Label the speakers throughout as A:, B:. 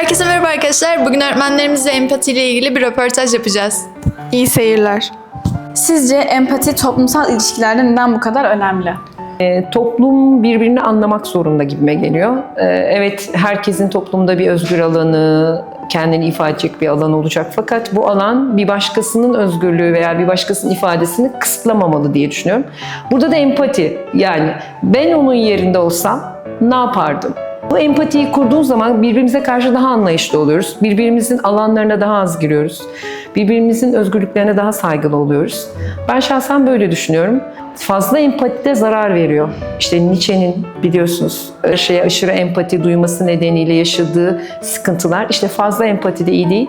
A: Herkese merhaba arkadaşlar. Bugün öğretmenlerimizle empati ile ilgili bir röportaj yapacağız.
B: İyi seyirler. Sizce empati toplumsal ilişkilerde neden bu kadar önemli?
C: E, toplum birbirini anlamak zorunda gibime geliyor. E, evet herkesin toplumda bir özgür alanı, kendini ifade edecek bir alan olacak. Fakat bu alan bir başkasının özgürlüğü veya bir başkasının ifadesini kısıtlamamalı diye düşünüyorum. Burada da empati yani ben onun yerinde olsam ne yapardım? Bu empatiyi kurduğun zaman birbirimize karşı daha anlayışlı oluyoruz. Birbirimizin alanlarına daha az giriyoruz. Birbirimizin özgürlüklerine daha saygılı oluyoruz. Ben şahsen böyle düşünüyorum. Fazla empati de zarar veriyor. İşte Nietzsche'nin biliyorsunuz şeye aşırı empati duyması nedeniyle yaşadığı sıkıntılar. İşte fazla empati de iyi değil.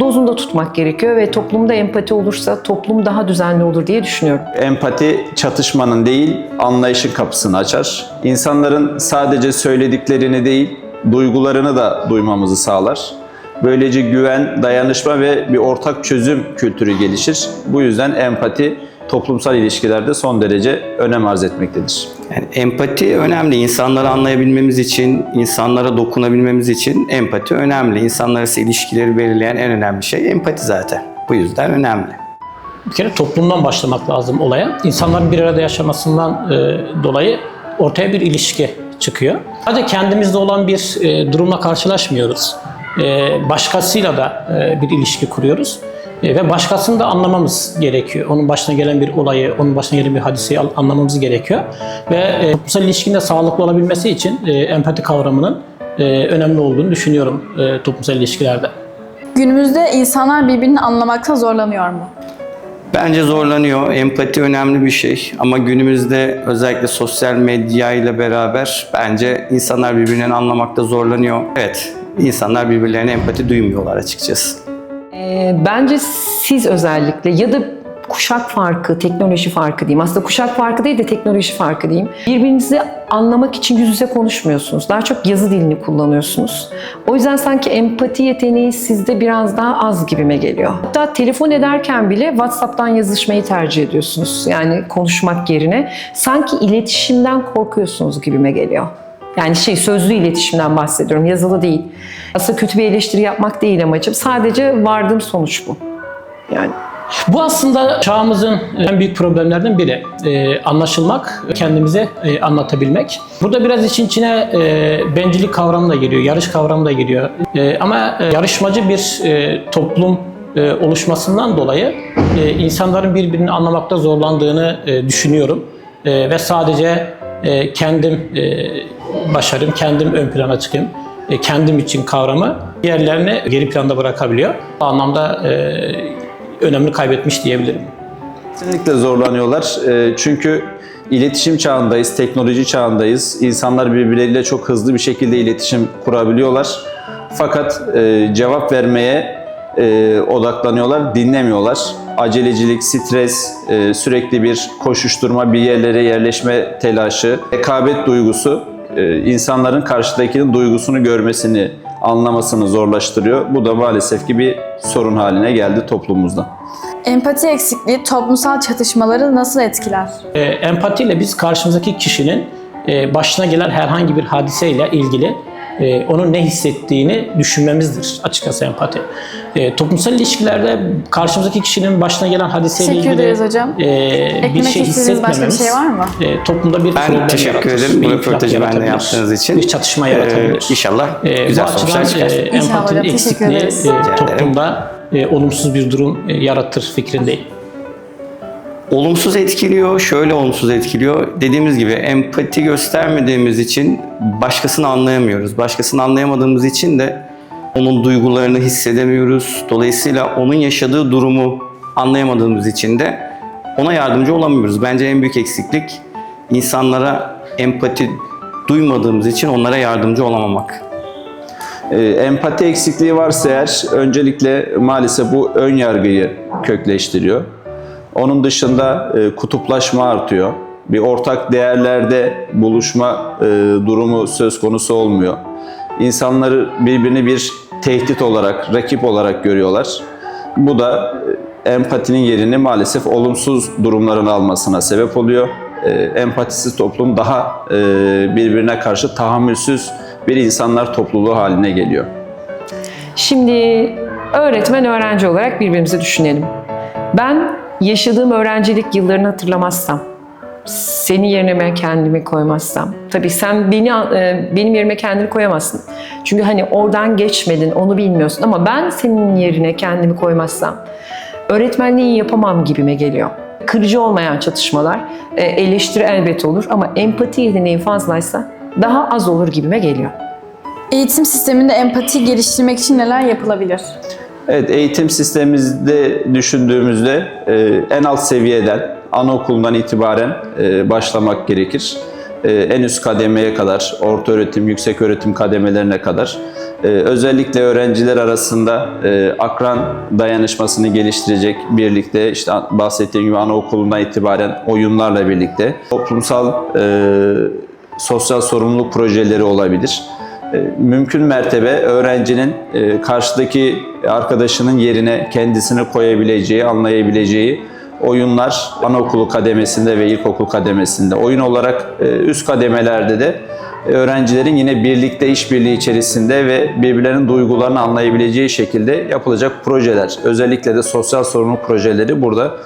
C: Dozunda tutmak gerekiyor ve toplumda empati olursa toplum daha düzenli olur diye düşünüyorum.
D: Empati çatışmanın değil, anlayışın kapısını açar. İnsanların sadece söylediklerini değil, duygularını da duymamızı sağlar. Böylece güven, dayanışma ve bir ortak çözüm kültürü gelişir. Bu yüzden empati toplumsal ilişkilerde son derece önem arz etmektedir.
E: Yani empati önemli. İnsanları anlayabilmemiz için, insanlara dokunabilmemiz için empati önemli. İnsanlar arası ilişkileri belirleyen en önemli şey empati zaten. Bu yüzden önemli.
F: Bir kere toplumdan başlamak lazım olaya. İnsanların bir arada yaşamasından e, dolayı ortaya bir ilişki çıkıyor. Sadece kendimizde olan bir e, durumla karşılaşmıyoruz. E, başkasıyla da e, bir ilişki kuruyoruz. E, ve başkasını da anlamamız gerekiyor. Onun başına gelen bir olayı, onun başına gelen bir hadiseyi anlamamız gerekiyor. Ve e, toplumsal ilişkinin de sağlıklı olabilmesi için e, empati kavramının e, önemli olduğunu düşünüyorum e, toplumsal ilişkilerde.
B: Günümüzde insanlar birbirini anlamakta zorlanıyor mu?
E: Bence zorlanıyor. Empati önemli bir şey. Ama günümüzde özellikle sosyal medya ile beraber bence insanlar birbirlerini anlamakta zorlanıyor. Evet, insanlar birbirlerine empati duymuyorlar açıkçası.
C: Ee, bence siz özellikle ya da kuşak farkı, teknoloji farkı diyeyim. Aslında kuşak farkı değil de teknoloji farkı diyeyim. Birbirinizi anlamak için yüz yüze konuşmuyorsunuz. Daha çok yazı dilini kullanıyorsunuz. O yüzden sanki empati yeteneği sizde biraz daha az gibime geliyor. Hatta telefon ederken bile WhatsApp'tan yazışmayı tercih ediyorsunuz. Yani konuşmak yerine. Sanki iletişimden korkuyorsunuz gibime geliyor. Yani şey sözlü iletişimden bahsediyorum, yazılı değil. Aslında kötü bir eleştiri yapmak değil amacım. Sadece vardığım sonuç bu. Yani
F: Bu aslında çağımızın en büyük problemlerden biri. Ee, anlaşılmak, kendimize e, anlatabilmek. Burada biraz için içine e, bencillik kavramı da giriyor, yarış kavramı da giriyor. E, ama e, yarışmacı bir e, toplum e, oluşmasından dolayı e, insanların birbirini anlamakta zorlandığını e, düşünüyorum. E, ve sadece e, kendim e, başarım, kendim ön plana çıkayım, e, kendim için kavramı diğerlerini geri planda bırakabiliyor. Bu anlamda e, önemli kaybetmiş diyebilirim.
D: Kesinlikle zorlanıyorlar. Ee, Çünkü iletişim çağındayız, teknoloji çağındayız. İnsanlar birbirleriyle çok hızlı bir şekilde iletişim kurabiliyorlar. Fakat e, cevap vermeye e, odaklanıyorlar, dinlemiyorlar. Acelecilik, stres, e, sürekli bir koşuşturma, bir yerlere yerleşme telaşı, rekabet duygusu e, insanların karşıdakinin duygusunu görmesini, anlamasını zorlaştırıyor. Bu da maalesef ki bir sorun haline geldi toplumumuzda.
B: Empati eksikliği toplumsal çatışmaları nasıl etkiler?
F: E, empatiyle biz karşımızdaki kişinin e, başına gelen herhangi bir hadiseyle ilgili e, onun ne hissettiğini düşünmemizdir açıkçası empati. E, toplumsal ilişkilerde karşımızdaki kişinin başına gelen hadiseyle
B: Teşekkür
F: ilgili
B: ederiz hocam.
F: e, bir
B: Eklemek
F: şey
B: istediğiniz başka bir
F: hissetmememiz
B: şey var mı?
F: e, toplumda bir
E: Ben
F: problem
E: teşekkür
F: yaratır,
E: ederim
F: bir
E: bu röportajı benimle
F: yaratabilir,
E: yaptığınız için.
F: Bir çatışma
E: Ee,
F: yaratabilir.
E: inşallah
F: E,
E: güzel
F: bu
E: sonuçlar
F: açıdan
E: çıkar.
F: e,
B: İnşallah
F: empatinin
B: hocam, teşekkür
F: eksikliği
B: ederiz.
F: e, toplumda e, olumsuz bir durum e, yaratır fikrindeyim.
E: Olumsuz etkiliyor, şöyle olumsuz etkiliyor. Dediğimiz gibi empati göstermediğimiz için başkasını anlayamıyoruz. Başkasını anlayamadığımız için de onun duygularını hissedemiyoruz. Dolayısıyla onun yaşadığı durumu anlayamadığımız için de ona yardımcı olamıyoruz. Bence en büyük eksiklik insanlara empati duymadığımız için onlara yardımcı olamamak.
D: Ee, Empati eksikliği varsa eğer öncelikle maalesef bu ön yargıyı kökleştiriyor. Onun dışında e, kutuplaşma artıyor. Bir ortak değerlerde buluşma e, durumu söz konusu olmuyor. İnsanları birbirini bir tehdit olarak, rakip olarak görüyorlar. Bu da e, empatinin yerini maalesef olumsuz durumların almasına sebep oluyor. E, Empatisiz toplum daha e, birbirine karşı tahammülsüz bir insanlar topluluğu haline geliyor.
C: Şimdi öğretmen öğrenci olarak birbirimizi düşünelim. Ben yaşadığım öğrencilik yıllarını hatırlamazsam, senin yerine kendimi koymazsam, tabii sen beni e, benim yerime kendini koyamazsın. Çünkü hani oradan geçmedin, onu bilmiyorsun ama ben senin yerine kendimi koymazsam öğretmenliği yapamam gibime geliyor. Kırıcı olmayan çatışmalar, e, eleştiri elbet olur ama empati yeteneği fazlaysa daha az olur gibime geliyor.
B: Eğitim sisteminde empati geliştirmek için neler yapılabilir?
D: Evet, eğitim sistemimizde düşündüğümüzde e, en alt seviyeden, anaokulundan itibaren e, başlamak gerekir. E, en üst kademeye kadar, orta öğretim, yüksek öğretim kademelerine kadar. Özellikle öğrenciler arasında akran dayanışmasını geliştirecek birlikte, işte bahsettiğim gibi anaokulundan itibaren oyunlarla birlikte toplumsal sosyal sorumluluk projeleri olabilir. E, Mümkün mertebe öğrencinin e, karşıdaki arkadaşının yerine kendisini koyabileceği, anlayabileceği oyunlar anaokulu kademesinde ve ilkokul kademesinde. Oyun olarak e, üst kademelerde de öğrencilerin yine birlikte işbirliği içerisinde ve birbirlerinin duygularını anlayabileceği şekilde yapılacak projeler. Özellikle de sosyal sorumluluk projeleri burada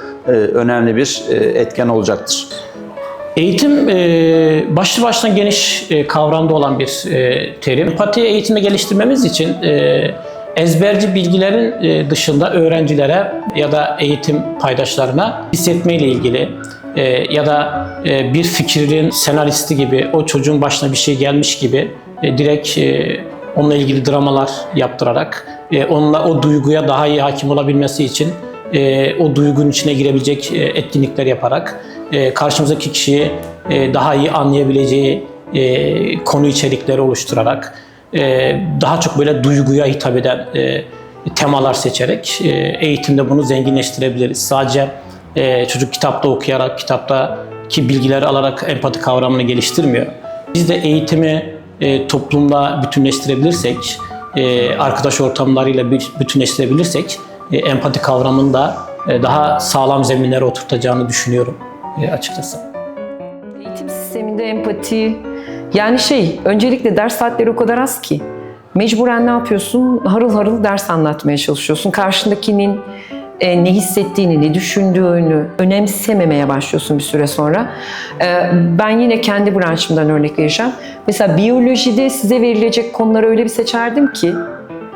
D: önemli bir etken olacaktır.
F: Eğitim e, başlı başına geniş e, kavramda olan bir e, terim. Empati eğitimi geliştirmemiz için e, ezberci bilgilerin e, dışında öğrencilere ya da eğitim paydaşlarına hissetmeyle ilgili e, ya da e, bir fikrin senaristi gibi o çocuğun başına bir şey gelmiş gibi e, direkt e, onunla ilgili dramalar yaptırarak e, onunla o duyguya daha iyi hakim olabilmesi için e, o duygunun içine girebilecek e, etkinlikler yaparak e, karşımızdaki kişiyi e, daha iyi anlayabileceği e, konu içerikleri oluşturarak e, daha çok böyle duyguya hitap eden temalar seçerek eğitimde bunu zenginleştirebiliriz. Sadece çocuk kitapta okuyarak, kitaptaki bilgileri alarak empati kavramını geliştirmiyor. Biz de eğitimi e, toplumla bütünleştirebilirsek, arkadaş ortamlarıyla bütünleştirebilirsek empati kavramını da daha sağlam zeminlere oturtacağını düşünüyorum e, açıkçası.
C: Eğitim sisteminde empati yani şey öncelikle ders saatleri o kadar az ki mecburen ne yapıyorsun? Harıl harıl ders anlatmaya çalışıyorsun. Karşındakinin e, ne hissettiğini, ne düşündüğünü önemsememeye başlıyorsun bir süre sonra. E, ben yine kendi branşımdan örnek vereceğim. Mesela biyolojide size verilecek konuları öyle bir seçerdim ki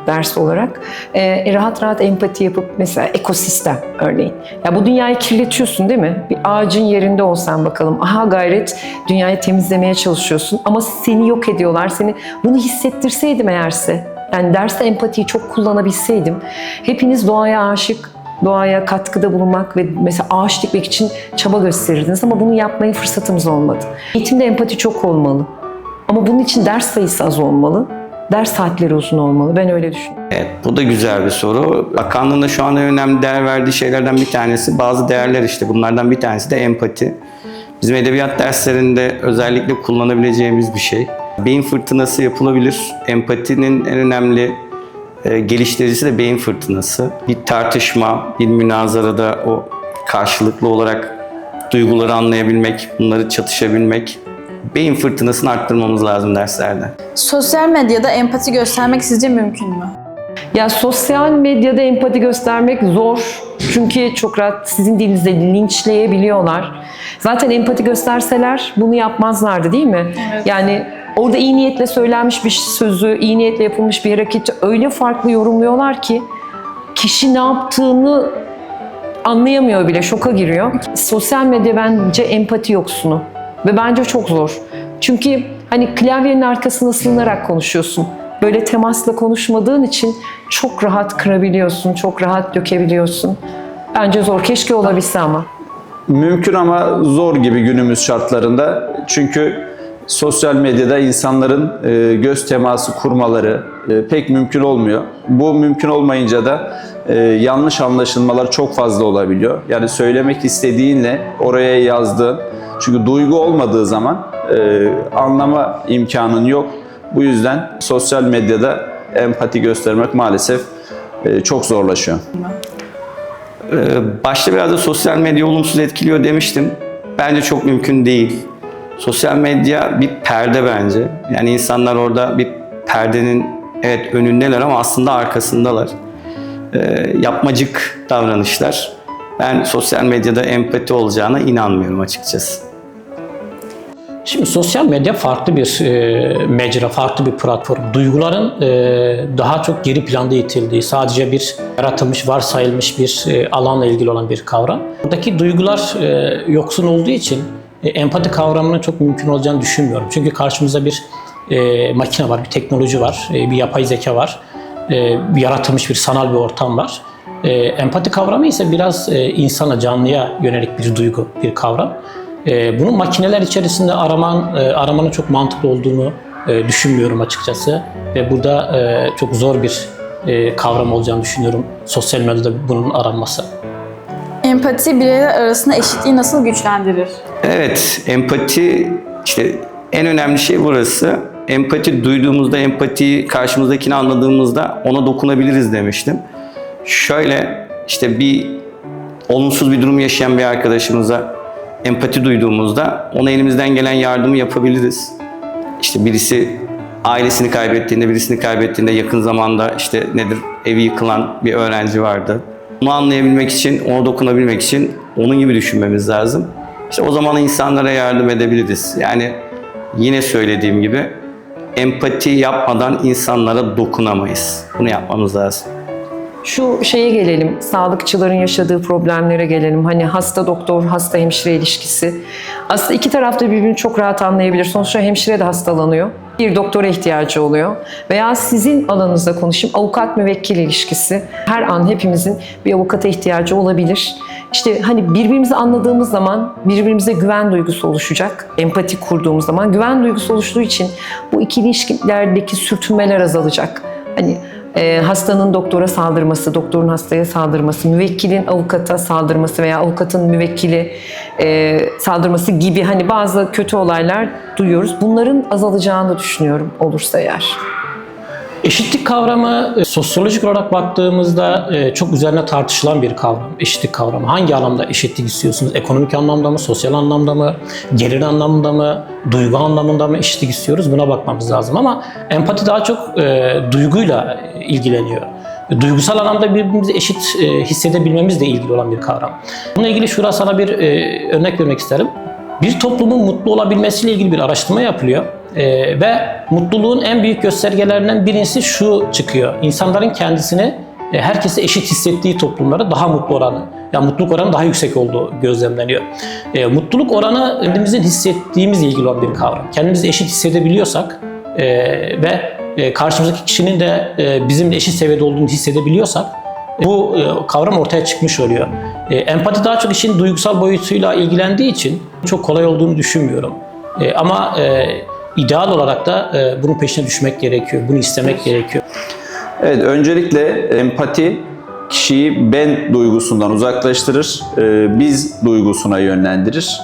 C: ders olarak e, rahat rahat empati yapıp mesela ekosistem örneğin. Ya bu dünyayı kirletiyorsun değil mi? Bir ağacın yerinde olsan bakalım. Aha gayret dünyayı temizlemeye çalışıyorsun ama seni yok ediyorlar. Seni bunu hissettirseydim eğerse yani derste empatiyi çok kullanabilseydim hepiniz doğaya aşık doğaya katkıda bulunmak ve mesela ağaç dikmek için çaba gösterirdiniz ama bunu yapmaya fırsatımız olmadı. Eğitimde empati çok olmalı. Ama bunun için ders sayısı az olmalı. Ders saatleri uzun olmalı. Ben öyle düşünüyorum.
E: Evet, bu da güzel bir soru. Bakanlığın da şu en önemli değer verdiği şeylerden bir tanesi bazı değerler işte. Bunlardan bir tanesi de empati. Bizim edebiyat derslerinde özellikle kullanabileceğimiz bir şey. Beyin fırtınası yapılabilir. Empatinin en önemli e, geliştiricisi de beyin fırtınası. Bir tartışma, bir münazarada o karşılıklı olarak duyguları anlayabilmek, bunları çatışabilmek. Beyin fırtınasını arttırmamız lazım derslerde.
B: Sosyal medyada empati göstermek sizce mümkün mü?
C: Ya sosyal medyada empati göstermek zor. Çünkü çok rahat sizin dilinizde linçleyebiliyorlar. Zaten empati gösterseler bunu yapmazlardı değil mi? Yani orada iyi niyetle söylenmiş bir sözü, iyi niyetle yapılmış bir hareketi öyle farklı yorumluyorlar ki kişi ne yaptığını anlayamıyor bile, şoka giriyor. Sosyal medya bence empati yoksunu ve bence çok zor. Çünkü hani klavyenin arkasına sığınarak konuşuyorsun. Böyle temasla konuşmadığın için çok rahat kırabiliyorsun, çok rahat dökebiliyorsun. Bence zor. Keşke olabilse ama.
D: Mümkün ama zor gibi günümüz şartlarında. Çünkü sosyal medyada insanların e, göz teması kurmaları e, pek mümkün olmuyor. Bu mümkün olmayınca da e, yanlış anlaşılmalar çok fazla olabiliyor. Yani söylemek istediğinle oraya yazdığın, çünkü duygu olmadığı zaman e, anlama imkanın yok. Bu yüzden sosyal medyada empati göstermek maalesef e, çok zorlaşıyor.
E: Ee, Başta biraz da sosyal medya olumsuz etkiliyor demiştim. Bence çok mümkün değil. Sosyal medya bir perde bence. Yani insanlar orada bir perdenin evet önündeler ama aslında arkasındalar. Ee, yapmacık davranışlar. Ben sosyal medyada empati olacağına inanmıyorum açıkçası.
F: Şimdi sosyal medya farklı bir e, mecra, farklı bir platform. Duyguların e, daha çok geri planda itildiği, sadece bir yaratılmış, varsayılmış bir e, alanla ilgili olan bir kavram. Buradaki duygular e, yoksun olduğu için e, empati kavramının çok mümkün olacağını düşünmüyorum. Çünkü karşımızda bir e, makine var, bir teknoloji var, e, bir yapay zeka var, e, bir yaratılmış bir sanal bir ortam var. E, empati kavramı ise biraz e, insana, canlıya yönelik bir duygu, bir kavram. E, bunun makineler içerisinde araman, e, aramanın çok mantıklı olduğunu e, düşünmüyorum açıkçası. Ve burada e, çok zor bir e, kavram olacağını düşünüyorum sosyal medyada bunun aranması.
B: Empati bireyler arasında eşitliği nasıl güçlendirir?
E: Evet, empati işte en önemli şey burası. Empati duyduğumuzda, empatiyi karşımızdakini anladığımızda ona dokunabiliriz demiştim. Şöyle işte bir olumsuz bir durum yaşayan bir arkadaşımıza empati duyduğumuzda ona elimizden gelen yardımı yapabiliriz. İşte birisi ailesini kaybettiğinde, birisini kaybettiğinde yakın zamanda işte nedir evi yıkılan bir öğrenci vardı. Onu anlayabilmek için, ona dokunabilmek için onun gibi düşünmemiz lazım. İşte o zaman insanlara yardım edebiliriz. Yani yine söylediğim gibi empati yapmadan insanlara dokunamayız. Bunu yapmamız lazım.
C: Şu şeye gelelim, sağlıkçıların yaşadığı problemlere gelelim. Hani hasta doktor, hasta hemşire ilişkisi. Aslında iki taraf da birbirini çok rahat anlayabilir. Sonuçta hemşire de hastalanıyor. Bir doktora ihtiyacı oluyor. Veya sizin alanınızda konuşayım, avukat müvekkil ilişkisi. Her an hepimizin bir avukata ihtiyacı olabilir. İşte hani birbirimizi anladığımız zaman birbirimize güven duygusu oluşacak. Empati kurduğumuz zaman güven duygusu oluştuğu için bu ikili ilişkilerdeki sürtünmeler azalacak. Hani e, hastanın doktora saldırması, doktorun hastaya saldırması, müvekkilin avukata saldırması veya avukatın müvekkili e, saldırması gibi hani bazı kötü olaylar duyuyoruz. Bunların azalacağını düşünüyorum olursa eğer.
F: Eşitlik kavramı e, sosyolojik olarak baktığımızda e, çok üzerine tartışılan bir kavram. Eşitlik kavramı. Hangi anlamda eşitlik istiyorsunuz? Ekonomik anlamda mı, sosyal anlamda mı, gelir anlamında mı, duygu anlamında mı eşitlik istiyoruz? Buna bakmamız lazım ama empati daha çok e, duyguyla ilgileniyor. Duygusal anlamda birbirimizi eşit e, hissedebilmemizle ilgili olan bir kavram. Bununla ilgili şurada sana bir örnek vermek isterim. Bir toplumun mutlu olabilmesiyle ilgili bir araştırma yapılıyor. Ee, ve mutluluğun en büyük göstergelerinden birincisi şu çıkıyor. İnsanların kendisini e, herkese eşit hissettiği toplumlara daha mutlu oranı, yani mutluluk oranı daha yüksek olduğu gözlemleniyor. E, mutluluk oranı kendimizin hissettiğimizle ilgili olan bir kavram. Kendimizi eşit hissedebiliyorsak e, ve e, karşımızdaki kişinin de e, bizimle eşit seviyede olduğunu hissedebiliyorsak bu e, kavram ortaya çıkmış oluyor. E, empati daha çok işin duygusal boyutuyla ilgilendiği için çok kolay olduğunu düşünmüyorum. E, ama e, ideal olarak da e, bunun peşine düşmek gerekiyor, bunu istemek gerekiyor.
D: Evet, öncelikle empati kişiyi ben duygusundan uzaklaştırır, e, biz duygusuna yönlendirir.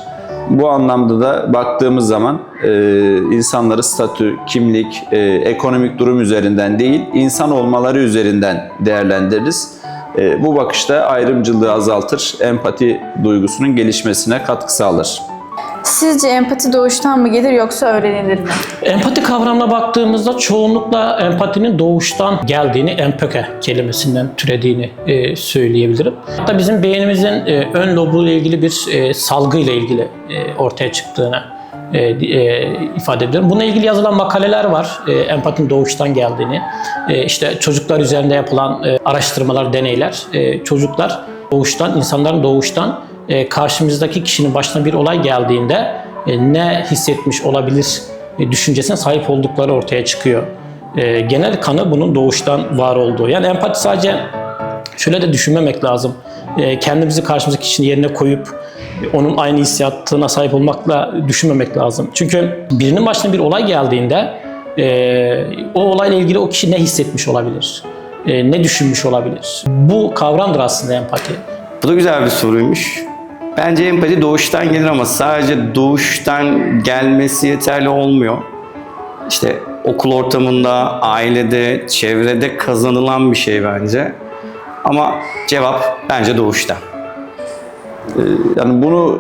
D: Bu anlamda da baktığımız zaman e, insanları statü, kimlik, e, ekonomik durum üzerinden değil, insan olmaları üzerinden değerlendiririz. E, bu bakışta ayrımcılığı azaltır, empati duygusunun gelişmesine katkı sağlar.
B: Sizce empati doğuştan mı gelir yoksa öğrenilir mi?
F: Empati kavramına baktığımızda çoğunlukla empatinin doğuştan geldiğini, empöke kelimesinden türediğini e, söyleyebilirim. Hatta bizim beynimizin e, ön lobu ile ilgili bir e, salgı ile ilgili e, ortaya çıktığını e, e, ifade ediyorum. Bununla ilgili yazılan makaleler var. E, empatinin doğuştan geldiğini. E, işte çocuklar üzerinde yapılan e, araştırmalar, deneyler. E, çocuklar doğuştan, insanların doğuştan e, karşımızdaki kişinin başına bir olay geldiğinde e, ne hissetmiş olabilir e, düşüncesine sahip oldukları ortaya çıkıyor. E, genel kanı bunun doğuştan var olduğu. Yani empati sadece şöyle de düşünmemek lazım. E, kendimizi karşımızdaki kişinin yerine koyup e, onun aynı hissiyatına sahip olmakla düşünmemek lazım. Çünkü birinin başına bir olay geldiğinde e, o olayla ilgili o kişi ne hissetmiş olabilir? E, ne düşünmüş olabilir? Bu kavramdır aslında empati.
E: Bu da güzel bir soruymuş. Bence empati doğuştan gelir ama sadece doğuştan gelmesi yeterli olmuyor. İşte okul ortamında, ailede, çevrede kazanılan bir şey bence. Ama cevap bence doğuştan.
D: Yani bunu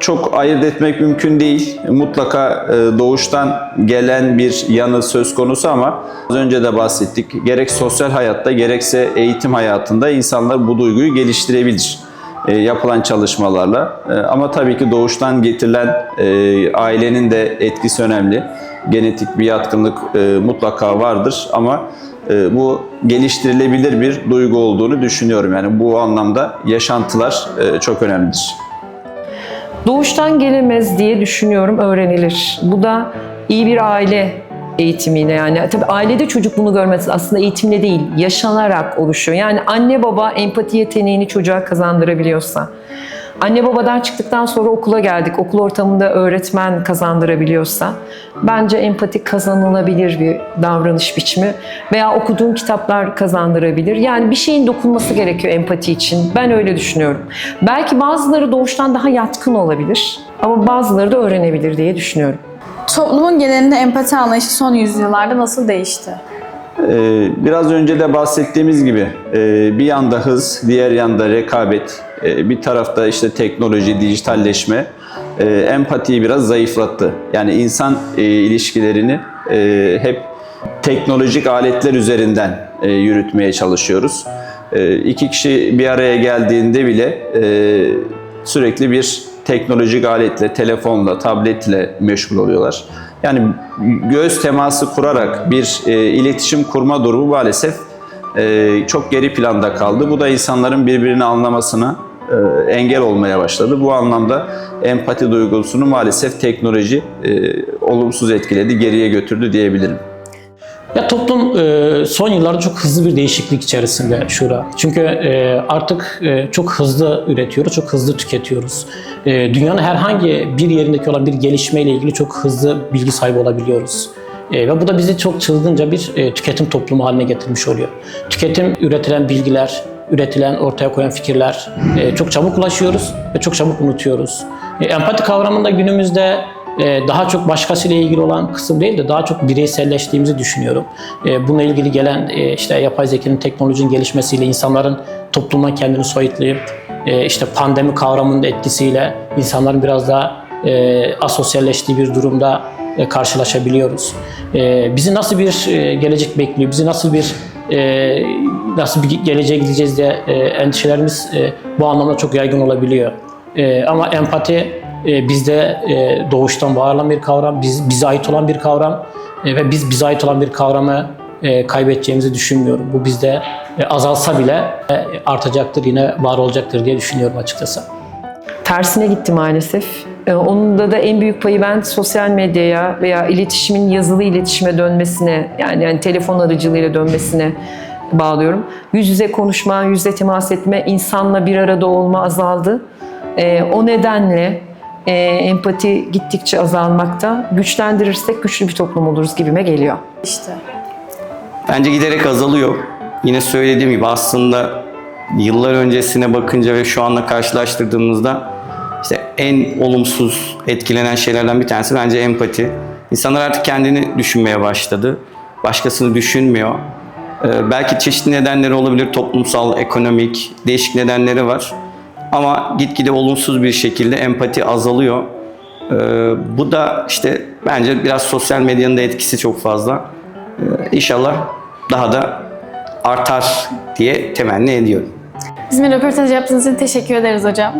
D: çok ayırt etmek mümkün değil. Mutlaka e, doğuştan gelen bir yanı söz konusu ama az önce de bahsettik. Gerek sosyal hayatta gerekse eğitim hayatında insanlar bu duyguyu geliştirebilir e, yapılan çalışmalarla. E, ama tabii ki doğuştan getirilen e, ailenin de etkisi önemli. Genetik bir yatkınlık e, mutlaka vardır ama e, bu geliştirilebilir bir duygu olduğunu düşünüyorum. Yani bu anlamda yaşantılar e, çok önemlidir.
C: Doğuştan gelemez diye düşünüyorum öğrenilir. Bu da iyi bir aile eğitimiyle yani tabii ailede çocuk bunu görmez aslında eğitimle değil yaşanarak oluşuyor. Yani anne baba empati yeteneğini çocuğa kazandırabiliyorsa anne babadan çıktıktan sonra okula geldik okul ortamında öğretmen kazandırabiliyorsa bence empati kazanılabilir bir davranış biçimi veya okuduğun kitaplar kazandırabilir. Yani bir şeyin dokunması gerekiyor empati için. Ben öyle düşünüyorum. Belki bazıları doğuştan daha yatkın olabilir ama bazıları da öğrenebilir diye düşünüyorum.
B: Toplumun genelinde empati anlayışı son yüzyıllarda nasıl değişti?
D: Ee, Biraz önce de bahsettiğimiz gibi e, bir yanda hız, diğer yanda rekabet, e, bir tarafta işte teknoloji, dijitalleşme e, empatiyi biraz zayıflattı. Yani insan e, ilişkilerini e, hep teknolojik aletler üzerinden e, yürütmeye çalışıyoruz. E, İki kişi bir araya geldiğinde bile e, sürekli bir teknolojik aletle, telefonla, tabletle meşgul oluyorlar. Yani göz teması kurarak bir e, iletişim kurma durumu maalesef e, çok geri planda kaldı. Bu da insanların birbirini anlamasına e, engel olmaya başladı. Bu anlamda empati duygusunu maalesef teknoloji e, olumsuz etkiledi, geriye götürdü diyebilirim.
F: Ya toplum e, son yıllarda çok hızlı bir değişiklik içerisinde Şura. Çünkü e, artık e, çok hızlı üretiyoruz, çok hızlı tüketiyoruz. E, dünyanın herhangi bir yerindeki olan bir gelişmeyle ilgili çok hızlı bilgi sahibi olabiliyoruz. E, ve bu da bizi çok çılgınca bir e, tüketim toplumu haline getirmiş oluyor. Tüketim üretilen bilgiler, üretilen, ortaya koyan fikirler e, çok çabuk ulaşıyoruz ve çok çabuk unutuyoruz. E, empati kavramında günümüzde e, daha çok başkasıyla ilgili olan kısım değil de daha çok bireyselleştiğimizi düşünüyorum. E, Bununla ilgili gelen e, işte yapay zekanın teknolojinin gelişmesiyle insanların toplumdan kendini soyutlayıp e, işte pandemi kavramının etkisiyle insanların biraz daha e, asosyalleştiği bir durumda e, karşılaşabiliyoruz. E, Bizi nasıl bir e, gelecek bekliyor? Bizi nasıl bir e, nasıl bir geleceğe gideceğiz diye e, endişelerimiz e, bu anlamda çok yaygın olabiliyor. E, ama empati e, bizde e, doğuştan var olan bir kavram, biz, bize ait olan bir kavram E, ve biz bize ait olan bir kavramı e, kaybedeceğimizi düşünmüyorum. Bu bizde azalsa bile e, artacaktır, yine var olacaktır diye düşünüyorum açıkçası.
C: tersine gitti maalesef. Ee, Onun da da en büyük payı ben sosyal medyaya veya iletişimin yazılı iletişime dönmesine yani, yani telefon aracılığıyla dönmesine bağlıyorum. Yüz yüze konuşma, yüz yüze temas etme, insanla bir arada olma azaldı. O nedenle e, empati gittikçe azalmakta. Güçlendirirsek güçlü bir toplum oluruz gibime geliyor.
B: İşte.
E: Bence giderek azalıyor. Yine söylediğim gibi aslında yıllar öncesine bakınca ve şu anla karşılaştırdığımızda işte en olumsuz etkilenen şeylerden bir tanesi bence empati. İnsanlar artık kendini düşünmeye başladı. Başkasını düşünmüyor. Ee, belki çeşitli nedenleri olabilir. Toplumsal, ekonomik, değişik nedenleri var. Ama gitgide olumsuz bir şekilde empati azalıyor. Ee, bu da işte bence biraz sosyal medyanın da etkisi çok fazla. Ee, İnşallah daha da artar diye temenni ediyorum.
B: Bizim röportaj yaptığınız için teşekkür ederiz hocam.